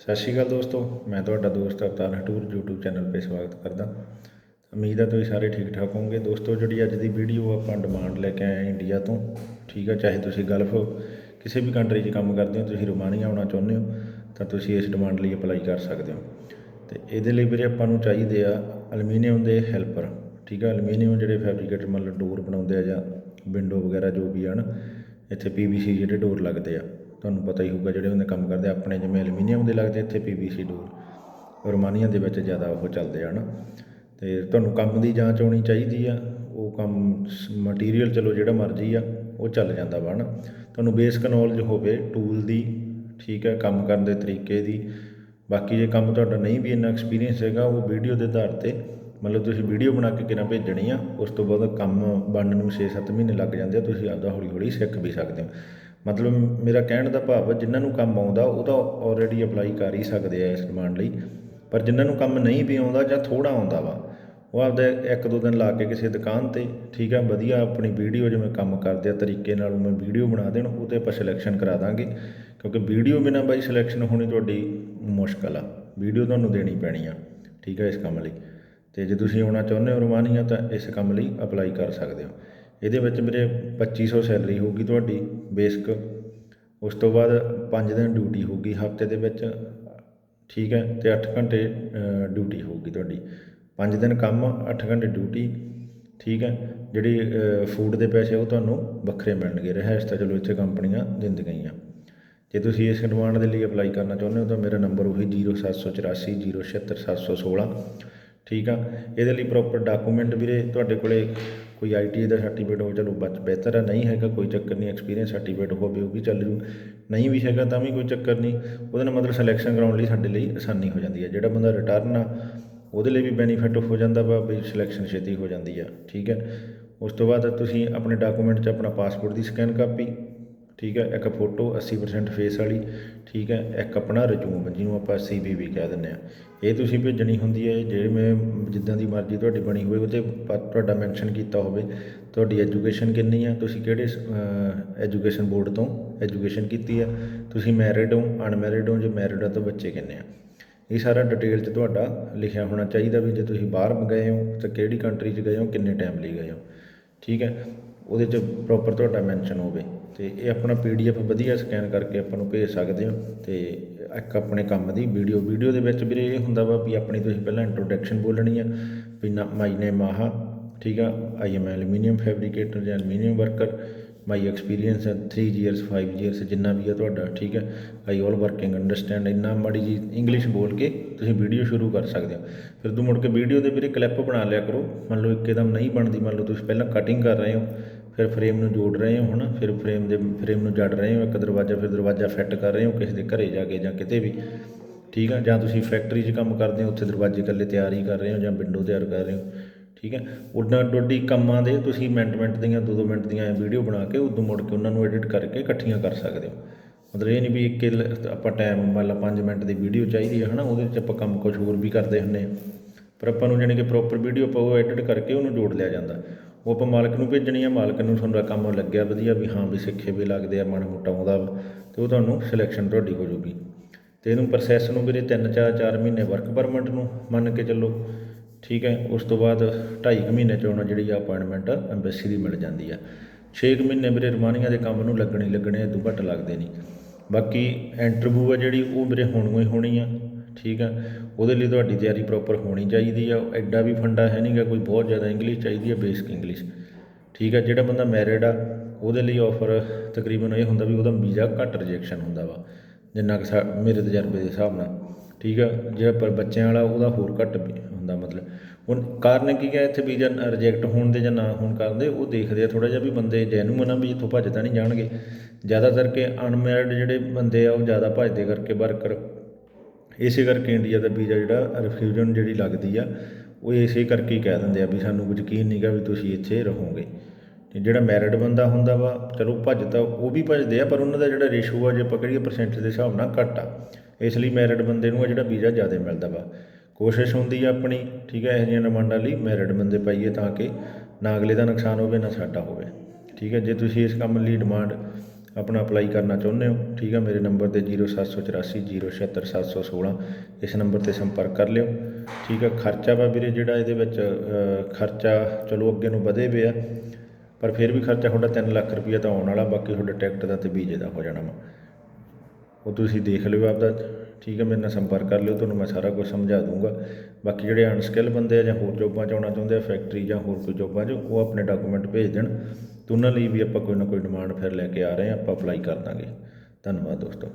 ਸਤਿ ਸ਼੍ਰੀ ਅਕਾਲ ਦੋਸਤੋ, ਮੈਂ ਤੁਹਾਡਾ ਦੋਸਤ ਅਵਤਾਰ ਹਟੂਰ, YouTube ਚੈਨਲ 'ਤੇ ਸਵਾਗਤ ਕਰਦਾ। ਉਮੀਦ ਹੈ ਤੁਸੀਂ ਸਾਰੇ ਠੀਕ ਠਾਕ ਹੋਵੋਗੇ। ਦੋਸਤੋ, ਜਿਹੜੀ ਅੱਜ ਦੀ ਵੀਡੀਓ ਆਪਾਂ ਡਿਮਾਂਡ ਲੈ ਕੇ ਆਏ ਹਾਂ ਇੰਡੀਆ ਤੋਂ, ਠੀਕ ਹੈ ਚਾਹੇ ਤੁਸੀਂ ਗਲਫ ਕਿਸੇ ਵੀ ਕੰਟਰੀ 'ਚ ਕੰਮ ਕਰਦੇ ਹੋ, ਤੁਸੀਂ ਰੋਮਾਨੀਆ ਆਉਣਾ ਚਾਹੁੰਦੇ ਹੋ, ਤਾਂ ਤੁਸੀਂ ਇਸ ਡਿਮਾਂਡ ਲਈ ਅਪਲਾਈ ਕਰ ਸਕਦੇ ਹੋ। ਤੇ ਇਹਦੇ ਲਈ ਵੀਰੇ ਆਪਾਂ ਨੂੰ ਚਾਹੀਦੇ ਆ ਐਲੂਮੀਨੀਅਮ ਦੇ ਹੈਲਪਰ ਠੀਕ ਹੈ ਐਲੂਮੀਨੀਅਮ ਜਿਹੜੇ ਫੈਬਰੀਕੇਟਰ ਮਤਲਬ ਡੋਰ ਬਣਾਉਂਦੇ ਆ ਜਾਂ ਵਿੰਡੋ ਵਗੈਰਾ ਜੋ ਵੀ ਹਨ ਇੱਥੇ ਪੀਵੀਸੀ ਜਿਹੜੇ ਡੋਰ ਲੱਗਦੇ ਆ। ਤੁਹਾਨੂੰ ਪਤਾ ਹੀ ਹੋਊਗਾ ਜਿਹੜੇ ਉਹਨੇ ਕੰਮ ਕਰਦੇ, ਆਪਣੇ ਜਿਵੇਂ ਐਲੂਮੀਨੀਅਮ ਦੇ ਲੱਗਦੇ ਇੱਥੇ ਪੀਵੀਸੀ ਡੋਰ। ਰੋਮਾਨੀਆ ਦੇ ਵਿੱਚ ਜ਼ਿਆਦਾ ਉਹ ਚੱਲਦੇ ਆ ਨਾ ਤੇ ਤੁਹਾਨੂੰ ਕੰਮ ਦੀ ਜਾਂਚ ਹੋਣੀ ਚਾਹੀਦੀ ਆ। ਉਹ ਕੰਮ ਮਟੀਰੀਅਲ ਚਲੋ ਜਿਹੜਾ ਮਰਜ਼ੀ ਆ, ਉਹ ਚੱਲ ਜਾਂਦਾ ਵਾ ਨਾ ਤੁਹਾਨੂੰ ਬੇਸਿਕ ਨੌਲੇਜ ਹੋਵੇ ਟੂਲ ਦੀ, ਠੀਕ ਹੈ ਕੰਮ ਕਰਨ ਦੇ ਤਰੀਕੇ ਦੀ। ਬਾਕੀ ਜੇ ਕੰਮ ਤੁਹਾਡਾ ਨਹੀਂ ਵੀ ਇੰਨਾ ਐਕਸਪੀਰੀਅੰਸ ਹੈਗਾ, ਉਹ ਵੀਡੀਓ ਦੇ ਆਧਾਰ ਤੇ ਮਤਲਬ ਤੁਸੀਂ ਵੀਡੀਓ ਬਣਾ ਕੇ ਕਿਰਾਂ ਭੇਜਣੀ ਆ, ਉਸ ਤੋਂ ਬਾਅਦ ਕੰਮ ਬਣਨ ਨੂੰ 6-7 ਮਹੀਨੇ ਲੱਗ ਜਾਂਦੇ ਆ, ਤੁਸੀਂ ਆਪਦਾ ਹੌਲੀ ਹੌਲੀ ਸਿੱਖ ਵੀ ਸਕਦੇ ਹੋ। ਮਤਲਬ ਮੇਰਾ ਕਹਿਣ ਦਾ ਭਾਵ ਆ, ਜਿਨ੍ਹਾਂ ਨੂੰ ਕੰਮ ਆਉਂਦਾ, ਉਹ ਤਾਂ ਆਲਰੇਡੀ ਅਪਲਾਈ ਕਰ ਹੀ ਸਕਦੇ ਆ ਇਸ ਡਿਮਾਂਡ ਲਈ। ਪਰ ਜਿਨ੍ਹਾਂ ਨੂੰ ਕੰਮ ਨਹੀਂ ਵੀ ਆਉਂਦਾ ਜਾਂ ਥੋੜਾ ਆਉਂਦਾ ਵਾ, ਉਹ ਆਪਦਾ ਇੱਕ ਦੋ ਦਿਨ ਲਾ ਕੇ ਕਿਸੇ ਦੁਕਾਨ ਤੇ, ਠੀਕ ਆ, ਵਧੀਆ ਆਪਣੀ ਵੀਡੀਓ ਜਿਵੇਂ ਕੰਮ ਕਰਦੇ ਆ, ਤਰੀਕੇ ਨਾਲ ਉਵੇਂ ਵੀਡੀਓ ਬਣਾ ਦੇਣ ਉਹ ਤੇ ਆਪਾਂ ਸਿਲੈਕਸ਼ਨ ਕਰਾ ਦਾਂਗੇ। ਕਿਉਂਕਿ ਵੀਡੀਓ ਬਿਨਾਂ ਬਾਈ ਸਿਲੈਕਸ਼ਨ ਹੋਣੀ ਤੁਹਾਡੀ ਮੁਸ਼ਕਲ ਆ। ਵੀਡੀਓ ਤੁਹਾਨੂੰ ਦੇਣੀ ਪੈਣੀ ਆ, ਠੀਕ ਆ, ਇਸ ਕੰਮ ਲਈ। ਤੇ ਜੇ ਤੁਸੀਂ ਆਉਣਾ ਚਾਹੁੰਦੇ ਹੋ ਰੋਮਾਨੀਆ ਤਾਂ ਇਸ ਕੰਮ ਲਈ ਅਪਲਾਈ ਕਰ ਸਕਦੇ ਹੋ। ਇਹਦੇ ਵਿੱਚ ਮੇਰੇ 2500 ਸੈਲਰੀ ਹੋਊਗੀ ਤੁਹਾਡੀ ਬੇਸਿਕ। ਉਸ ਤੋਂ ਬਾਅਦ ਪੰਜ ਦਿਨ ਡਿਊਟੀ ਹੋਊਗੀ, ਹਫ਼ਤੇ ਦੇ ਵਿੱਚ, ਠੀਕ ਹੈ, ਤੇ 8 ਘੰਟੇ ਡਿਊਟੀ ਹੋਊਗੀ ਤੁਹਾਡੀ। ਪੰਜ ਦਿਨ ਕੰਮ 8 ਘੰਟੇ ਡਿਊਟੀ, ਠੀਕ ਹੈ, ਜਿਹੜੀ ਫੂਡ ਦੇ ਪੈਸੇ ਉਹ ਤੁਹਾਨੂੰ ਵੱਖਰੇ ਮਿਲਣਗੇ। ਰਹਿائش ਤਾਂ ਚਲੋ ਇੱਥੇ ਕੰਪਨੀਆਂ ਦਿੰਦੀਆਂ ਜੇ ਤੁਸੀਂ ਇਸ ਡਿਮਾਂਡ ਦੇ ਲਈ ਅਪਲਾਈ ਕਰਨਾ ਚਾਹੁੰਦੇ ਹੋ ਤਾਂ ਮੇਰਾ ਨੰਬਰ ਉਹੀ 07840760716 ਠੀਕ ਆ। ਇਹਦੇ ਲਈ ਪ੍ਰੋਪਰ ਡਾਕੂਮੈਂਟ ਵੀਰੇ ਤੁਹਾਡੇ ਕੋਲੇ ਕੋਈ ਆਈਟੀ ਦਾ ਸਰਟੀਫਿਕੇਟ ਹੋਵੇ, ਚਲੋ ਬਚ, ਬਿਹਤਰ ਹੈ, ਨਹੀਂ ਹੈਗਾ, ਕੋਈ ਚੱਕਰ ਨਹੀਂ ਐਕਸਪੀਰੀਅੰਸ ਸਰਟੀਫਿਕੇਟ ਹੋਵੇ, ਉਹ ਵੀ ਚੱਲ ਜੂ। ਨਹੀਂ ਵੀ ਹੈਗਾ ਤਾਂ ਵੀ ਕੋਈ ਚੱਕਰ ਨਹੀਂ। ਉਹਦੇ ਨਾਲ ਮਤਲਬ ਸਿਲੈਕਸ਼ਨ ਕਰਾਉਣ ਲਈ ਸਾਡੇ ਲਈ ਆਸਾਨੀ ਹੋ ਜਾਂਦੀ ਹੈ। ਜਿਹੜਾ ਬੰਦਾ ਰਿਟਰਨ ਆ, ਉਹਦੇ ਲਈ ਵੀ ਬੈਨੀਫਿਟ ਹੋ ਜਾਂਦਾ ਵਾ, ਵੀ ਸਿਲੈਕਸ਼ਨ ਛੇਤੀ ਹੋ ਜਾਂਦੀ ਆ। ਠੀਕ ਹੈ। ਉਸ ਤੋਂ ਬਾਅਦ ਤੁਸੀਂ ਆਪਣੇ ਡਾਕੂਮੈਂਟ 'ਚ ਆਪਣਾ ਪਾਸਪੋਰਟ ਦੀ ਸਕੈਨ ਕਾਪੀ ਠੀਕ ਹੈ, ਇੱਕ ਫੋਟੋ 80% ਫੇਸ ਵਾਲੀ, ਠੀਕ ਹੈ, ਇੱਕ ਆਪਣਾ ਰਜੂਮ ਜਿਹਨੂੰ ਆਪਾਂ ਸੀਵੀ ਵੀ ਕਹਿ ਦਿੰਦੇ ਆ ਇਹ ਤੁਸੀਂ ਭੇਜਣੀ ਹੁੰਦੀ ਹੈ ਜਿਵੇਂ ਜਿੱਦਾਂ ਦੀ ਮਰਜ਼ੀ ਤੁਹਾਡੀ ਬਣੀ ਹੋਵੇ, ਉਹਦੇ ਪ- ਤੁਹਾਡਾ ਮੈਂਸ਼ਨ ਕੀਤਾ ਹੋਵੇ, ਤੁਹਾਡੀ ਐਜੂਕੇਸ਼ਨ ਕਿੰਨੀ ਆ ਤੁਸੀਂ ਕਿਹੜੇ ਐਜੂਕੇਸ਼ਨ ਬੋਰਡ ਤੋਂ ਐਜੂਕੇਸ਼ਨ ਕੀਤੀ ਆ ਤੁਸੀਂ ਮੈਰਿਡ ਹੋ ਅਨਮੈਰਿਡ ਹੋ, ਜੇ ਮੈਰਿਡ ਆ ਤਾਂ ਬੱਚੇ ਕਿੰਨੇ ਆ। ਇਹ ਸਾਰਾ ਡਿਟੇਲ 'ਚ ਤੁਹਾਡਾ ਲਿਖਿਆ ਹੋਣਾ ਚਾਹੀਦਾ ਵੀ ਜੇ ਤੁਸੀਂ ਬਾਹਰ ਗਏ ਹੋ, ਤਾਂ ਕਿਹੜੀ ਕੰਟਰੀ 'ਚ ਗਏ ਹੋ, ਕਿੰਨੇ ਟਾਈਮ ਲਈ ਗਏ ਹੋ। ਠੀਕ ਹੈ ਉਹਦੇ 'ਚ ਪ੍ਰੋਪਰ ਤੁਹਾਡਾ ਮੈਂਸ਼ਨ ਹੋਵੇ। ਤੇ ਇਹ ਆਪਣਾ ਪੀਡੀਐਫ ਵਧੀਆ ਸਕੈਨ ਕਰਕੇ ਆਪਾਂ ਨੂੰ ਭੇਜ ਸਕਦੇ ਹੋ। ਤੇ ਇੱਕ ਆਪਣੇ ਕੰਮ ਦੀ ਵੀਡੀਓ ਵੀਡੀਓ ਦੇ ਵਿੱਚ ਵੀਰੇ ਇਹ ਹੁੰਦਾ ਵਾ ਵੀ ਆਪਣੀ ਤੁਸੀਂ ਪਹਿਲਾਂ ਇੰਟਰੋਡਕਸ਼ਨ ਬੋਲਣੀ ਆ, ਵੀ ਨਾ, ਮਾਈ ਨੇਮ ਆਹਾ ਠੀਕ ਆ? ਆਈ ਐਮ ਐਲੂਮੀਨੀਅਮ ਫੈਬਰੀਕੇਟਰ ਜਾਂ ਐਲੂਮੀਨੀਅਮ ਵਰਕਰ ਮਾਈ ਐਕਸਪੀਰੀਅੰਸ ਹੈ 3 ਇਅਰਸ 5 ਇਅਰਸ ਜਿੰਨਾ ਵੀ ਹੈ ਤੁਹਾਡਾ, ਠੀਕ ਹੈ ਆਈ ਆਲ ਵਰਕਿੰਗ ਅੰਡਰਸਟੈਂਡ ਇੰਨਾ ਮਾੜੀ ਜੀ ਇੰਗਲਿਸ਼ ਬੋਲ ਕੇ ਤੁਸੀਂ ਵੀਡੀਓ ਸ਼ੁਰੂ ਕਰ ਸਕਦੇ ਹੋ। ਫਿਰ ਤੂੰ ਮੁੜ ਕੇ ਵੀਡੀਓ ਦੇ ਵੀਰੇ ਕਲਿੱਪ ਬਣਾ ਲਿਆ ਕਰੋ। ਮੰਨ ਲਓ ਇੱਕਦਮ ਨਹੀਂ ਬਣਦੀ, ਮੰਨ ਲਓ ਤੁਸੀਂ ਪਹਿਲਾਂ ਕਟਿੰਗ ਕਰ ਰਹੇ ਹੋ। ਫਿਰ ਫਰੇਮ ਨੂੰ ਜੋੜ ਰਹੇ ਹੋ ਹਨਾ ਫਿਰ ਫਰੇਮ ਦੇ ਫਰੇਮ ਨੂੰ ਜੜ ਰਹੇ ਹੋ, ਇੱਕ ਦਰਵਾਜ਼ਾ ਫਿਰ ਦਰਵਾਜ਼ਾ ਫਿੱਟ ਕਰ ਰਹੇ ਹੋ ਕਿਸੇ ਦੇ ਘਰੇ ਜਾ ਕੇ ਜਾਂ ਕਿਤੇ ਵੀ, ਠੀਕ ਆ? ਜਾਂ ਤੁਸੀਂ ਫੈਕਟਰੀ 'ਚ ਕੰਮ ਕਰਦੇ ਹੋ, ਉੱਥੇ ਦਰਵਾਜ਼ੇ ਇਕੱਲੇ ਤਿਆਰ ਹੀ ਕਰ ਰਹੇ ਹੋ ਜਾਂ ਵਿੰਡੋ ਤਿਆਰ ਕਰ ਰਹੇ ਹੋ, ਠੀਕ ਹੈ ਉੱਦਾਂ ਡੋਡੀ ਕੰਮਾਂ ਦੇ ਤੁਸੀਂ ਮਿੰਟ ਮਿੰਟ ਦੀਆਂ, ਦੋ ਦੋ ਮਿੰਟ ਦੀਆਂ ਵੀਡੀਓ ਬਣਾ ਕੇ, ਉਦੋਂ ਮੁੜ ਕੇ ਉਹਨਾਂ ਨੂੰ ਐਡਿਟ ਕਰਕੇ ਇਕੱਠੀਆਂ ਕਰ ਸਕਦੇ ਹੋ। ਮਤਲਬ ਇਹ ਨਹੀਂ ਵੀ ਇੱਕ ਆਪਾਂ ਟਾਈਮ ਮੰਨ ਲਾ 5 ਮਿੰਟ ਦੀ ਵੀਡੀਓ ਚਾਹੀਦੀ ਹੈ ਹਨਾ? ਉਹਦੇ 'ਚ ਆਪਾਂ ਕੰਮ ਕੁਝ ਹੋਰ ਵੀ ਕਰਦੇ ਹੁੰਦੇ ਹਾਂ। ਪਰ ਆਪਾਂ ਨੂੰ ਜਾਣੀ ਕਿ ਪ੍ਰੋਪਰ ਵੀਡੀਓ ਆਪਾਂ ਉਹ ਐਡਿਟ ਕਰਕੇ ਉਹਨੂੰ ਜੋੜ ਲਿਆ ਜਾਂਦਾ। ਉਹ ਆਪਾਂ ਮਾਲਕ ਨੂੰ ਭੇਜਣੀ ਆ, ਮਾਲਕ ਨੂੰ ਤੁਹਾਨੂੰ ਕੰਮ ਲੱਗਿਆ ਵਧੀਆ ਵੀ ਹਾਂ ਵੀ ਸਿੱਖੇ ਵੀ ਲੱਗਦੇ ਆ ਮਾੜਾ ਮੋਟਾ ਆਉਂਦਾ ਵਾ, ਤੇ ਉਹ ਤੁਹਾਨੂੰ ਸਿਲੈਕਸ਼ਨ ਤੁਹਾਡੀ ਹੋ ਜਾਊਗੀ। ਤੇ ਇਹਨੂੰ ਪ੍ਰੋਸੈਸ ਨੂੰ ਵੀਰੇ 3 4 4 ਮਹੀਨੇ ਵਰਕ ਪਰਮਿਟ ਨੂੰ ਮੰਨ ਕੇ ਚੱਲੋ, ਠੀਕ ਹੈ, ਉਸ ਤੋਂ ਬਾਅਦ 2.5 ਮਹੀਨੇ ਚ ਉਹਨਾਂ ਜਿਹੜੀ ਅਪਾਇੰਟਮੈਂਟ ਐਮਬੈਸੀ ਦੀ ਮਿਲ ਜਾਂਦੀ ਆ। 6 ਮਹੀਨੇ ਵੀਰੇ ਰਮਾਨੀਆਂ ਦੇ ਕੰਮ ਨੂੰ ਲੱਗਣੇ ਲੱਗਣੇ ਇਦੋਂ ਘੱਟ ਲੱਗਦੇ ਨਹੀਂ। ਬਾਕੀ ਇੰਟਰਵਿਊ ਆ ਜਿਹੜੀ ਉਹ ਵੀਰੇ ਹੋਣੀ ਹੀ ਹੋਣੀ ਆ। ਠੀਕ ਆ, ਉਹਦੇ ਲਈ ਤੁਹਾਡੀ ਤਿਆਰੀ ਪ੍ਰੋਪਰ ਹੋਣੀ ਚਾਹੀਦੀ ਆ ਐਡਾ ਵੀ ਫੰਡਾ ਹੈ ਨਹੀਂਗਾ ਕੋਈ ਬਹੁਤ ਜ਼ਿਆਦਾ ਇੰਗਲਿਸ਼ ਚਾਹੀਦੀ ਆ ਬੇਸਿਕ ਇੰਗਲਿਸ਼ ਠੀਕ ਆ, ਜਿਹੜਾ ਬੰਦਾ ਮੈਰਿਡ ਆ, ਉਹਦੇ ਲਈ ਆਫਰ ਤਕਰੀਬਨ ਇਹ ਹੁੰਦਾ ਵੀ ਉਹਦਾ ਵੀਜ਼ਾ ਘੱਟ ਰਿਜੈਕਸ਼ਨ ਹੁੰਦਾ ਵਾ, ਜਿੰਨਾ ਕਿ ਸਾ- ਮੇਰੇ ਤਜਰਬੇ ਦੇ ਹਿਸਾਬ ਨਾਲ। ਠੀਕ ਆ ਜਿਹੜਾ ਪਰ ਬੱਚਿਆਂ ਵਾਲਾ, ਉਹਦਾ ਹੋਰ ਘੱਟ ਹੁੰਦਾ ਮਤਲਬ। ਹੁਣ ਕਾਰਨ ਕੀ ਹੈ ਇੱਥੇ ਵੀਜ਼ਾ ਰਿਜੈਕਟ ਹੋਣ ਦੇ ਜਾਂ ਨਾ ਹੋਣ ਕਾਰਨ ਦੇ, ਉਹ ਦੇਖਦੇ ਆ ਥੋੜਾ ਜਿਹਾ ਵੀ ਬੰਦੇ ਜੈਨੂਨ ਆ, ਵੀ ਇੱਥੋਂ ਭੱਜ ਤਾਂ ਨਹੀਂ ਜਾਣਗੇ। ਜ਼ਿਆਦਾਤਰ ਕਿ ਅਨਮੈਰਿਡ ਜਿਹੜੇ ਬੰਦੇ ਆ, ਉਹ ਜ਼ਿਆਦਾ ਭੱਜਦੇ ਕਰਕੇ ਵਰਕਰ ਇਸੇ ਕਰਕੇ ਇੰਡੀਆ ਦਾ ਵੀਜ਼ਾ ਜਿਹੜਾ ਰਿਫਿਊਜਨ ਜਿਹੜੀ ਲੱਗਦੀ ਆ, ਉਹ ਇਸੇ ਕਰਕੇ ਹੀ ਕਹਿ ਦਿੰਦੇ ਆ ਵੀ ਸਾਨੂੰ ਕੁਝ ਯਕੀਨ ਨਹੀਂਗਾ ਵੀ ਤੁਸੀਂ ਇੱਥੇ ਰਹੋਗੇ। ਤੇ ਜਿਹੜਾ ਮੈਰਿਡ ਬੰਦਾ ਹੁੰਦਾ ਵਾ, ਚਲੋ ਭੱਜ ਤਾਂ ਉਹ ਵੀ ਭੱਜਦੇ ਆ, ਪਰ ਉਹਨਾਂ ਦਾ ਜਿਹੜਾ ਰੇਸ਼ੋ ਆ, ਜੇ ਪਕੜੀਏ ਪਰਸੈਂਟ ਦੇ ਹਿਸਾਬ ਨਾਲ ਘੱਟ ਆ। ਇਸ ਲਈ ਮੈਰਿਡ ਬੰਦੇ ਨੂੰ ਆ ਜਿਹੜਾ ਵੀਜ਼ਾ ਜ਼ਿਆਦਾ ਮਿਲਦਾ ਵਾ। ਕੋਸ਼ਿਸ਼ ਹੁੰਦੀ ਆ ਆਪਣੀ, ਠੀਕ ਹੈ ਇਹੋ ਜਿਹੀਆਂ ਡਿਮਾਂਡਾਂ ਲਈ ਮੈਰਿਡ ਬੰਦੇ ਪਾਈਏ ਤਾਂ ਕਿ ਨਾ ਅਗਲੇ ਦਾ ਨੁਕਸਾਨ ਹੋਵੇ, ਨਾ ਸਾਡਾ ਹੋਵੇ। ਠੀਕ ਹੈ ਜੇ ਤੁਸੀਂ ਇਸ ਕੰਮ ਲਈ ਡਿਮਾਂਡ ਆਪਣਾ ਅਪਲਾਈ ਕਰਨਾ ਚਾਹੁੰਦੇ ਹੋ, ਠੀਕ ਆ, ਮੇਰੇ ਨੰਬਰ ਤੇ 0784 076716 ਇਸ ਨੰਬਰ ਤੇ ਸੰਪਰਕ ਕਰ ਲਿਓ, ਠੀਕ ਆ, ਖਰਚਾ ਵਾ ਵੀਰੇ ਜਿਹੜਾ ਇਹਦੇ ਵਿੱਚ ਖਰਚਾ ਚਲੋ ਅੱਗੇ ਨੂੰ ਵਧੇ ਪਿਆ ਪਰ ਫਿਰ ਵੀ ਖਰਚਾ ਤੁਹਾਡਾ 3 ਲੱਖ ਰੁਪਈਆ ਤਾਂ ਆਉਣ ਵਾਲਾ, ਬਾਕੀ ਤੁਹਾਡਾ ਟਿਕਟ ਦਾ ਤੇ ਵੀਜ਼ੇ ਦਾ ਹੋ ਜਾਣਾ ਵਾ। ਉਹ ਤੁਸੀਂ ਦੇਖ ਲਿਓ ਆਪਦਾ, ਠੀਕ ਹੈ ਮੇਰੇ ਨਾਲ ਸੰਪਰਕ ਕਰ ਲਿਓ, ਤੁਹਾਨੂੰ ਮੈਂ ਸਾਰਾ ਕੁਝ ਸਮਝਾ ਦੂੰਗਾ। ਬਾਕੀ ਜਿਹੜੇ ਅਨਸਕਿਲ ਬੰਦੇ ਆ ਜਾਂ ਹੋਰ ਜੋਬਾਂ 'ਚ ਆਉਣਾ ਚਾਹੁੰਦੇ ਆ, ਫੈਕਟਰੀ ਜਾਂ ਹੋਰ ਕੋਈ ਜੋਬਾਂ 'ਚ, ਉਹ ਆਪਣੇ ਡਾਕੂਮੈਂਟ ਭੇਜ ਦੇਣ। ਤੇ ਉਹਨਾਂ ਲਈ ਵੀ ਆਪਾਂ ਕੋਈ ਨਾ ਕੋਈ ਡਿਮਾਂਡ ਫਿਰ ਲੈ ਕੇ ਆ ਰਹੇ ਹਾਂ, ਆਪਾਂ ਅਪਲਾਈ ਕਰ ਦਾਂਗੇ। ਧੰਨਵਾਦ ਦੋਸਤੋ।